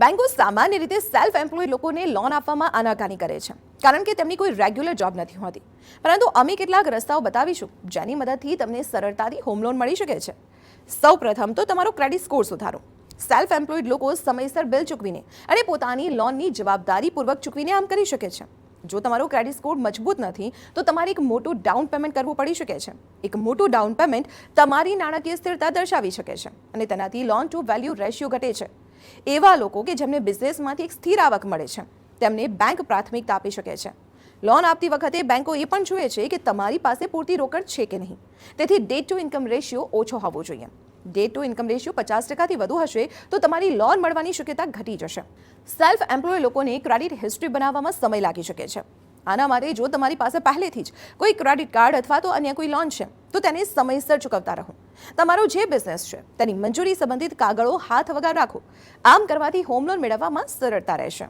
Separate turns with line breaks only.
બેંકો સામાન્ય રીતે સેલ્ફ એમ્પ્લોય લોકોને લોન આપવામાં આનાકાની કરે છે, કારણ કે તેમની કોઈ રેગ્યુલર જોબ નથી હોતી. પરંતુ અમે કેટલાક રસ્તાઓ બતાવીશું, જેની મદદથી તમને સરળતાથી હોમ લોન મળી શકે છે. સૌ પ્રથમ તો તમારો ક્રેડિટ સ્કોર સુધારો. સેલ્ફ એમ્પ્લોયડ લોકો સમયસર બિલ ચૂકવીને અને પોતાની લોનની જવાબદારીપૂર્વક ચૂકવીને આમ કરી શકે છે. જો તમારો ક્રેડિટ સ્કોર મજબૂત નથી, તો તમારે એક મોટું ડાઉન પેમેન્ટ કરવું પડી શકે છે. એક મોટું ડાઉન પેમેન્ટ તમારી નાણાકીય સ્થિરતા દર્શાવી શકે છે અને તેનાથી લોન ટુ વેલ્યુ રેશિયો ઘટે છે. એવા લોકો કે જેમને બિઝનેસમાંથી એક સ્થિર આવક મળે છે. તેમને બેંક પ્રાથમિકતા આપી શકે છે. લોન આપતી વખતે બેંકો એ પણ જુએ છે કે તમારી પાસે પૂરતી રોકડ છે કે નહીં. તેથી ડે ટુ ઇન્કમ રેશિયો ઓછો હોવો જોઈએ. ડે ટુ ઇન્કમ રેશિયો પચાસ ટકાથી વધુ હશે તો તમારી લોન મળવાની શક્યતા ઘટી જશે. સેલ્ફ એમ્પ્લોય લોકોને ક્રેડિટ હિસ્ટ્રી બનાવવામાં સમય લાગી શકે છે. આના માટે જો તમારી પાસે પહેલેથી જ કોઈ ક્રેડિટ કાર્ડ અથવા તો અન્ય કોઈ લોન છે, તો તેને સમયસર ચૂકવતા રહો. તમારો જે બિઝનેસ છે, તેની મંજૂરી સંબંધિત કાગળો હાથ વગર રાખો. આમ કરવાથી હોમ લોન મેળવવામાં સરળતા રહેશે.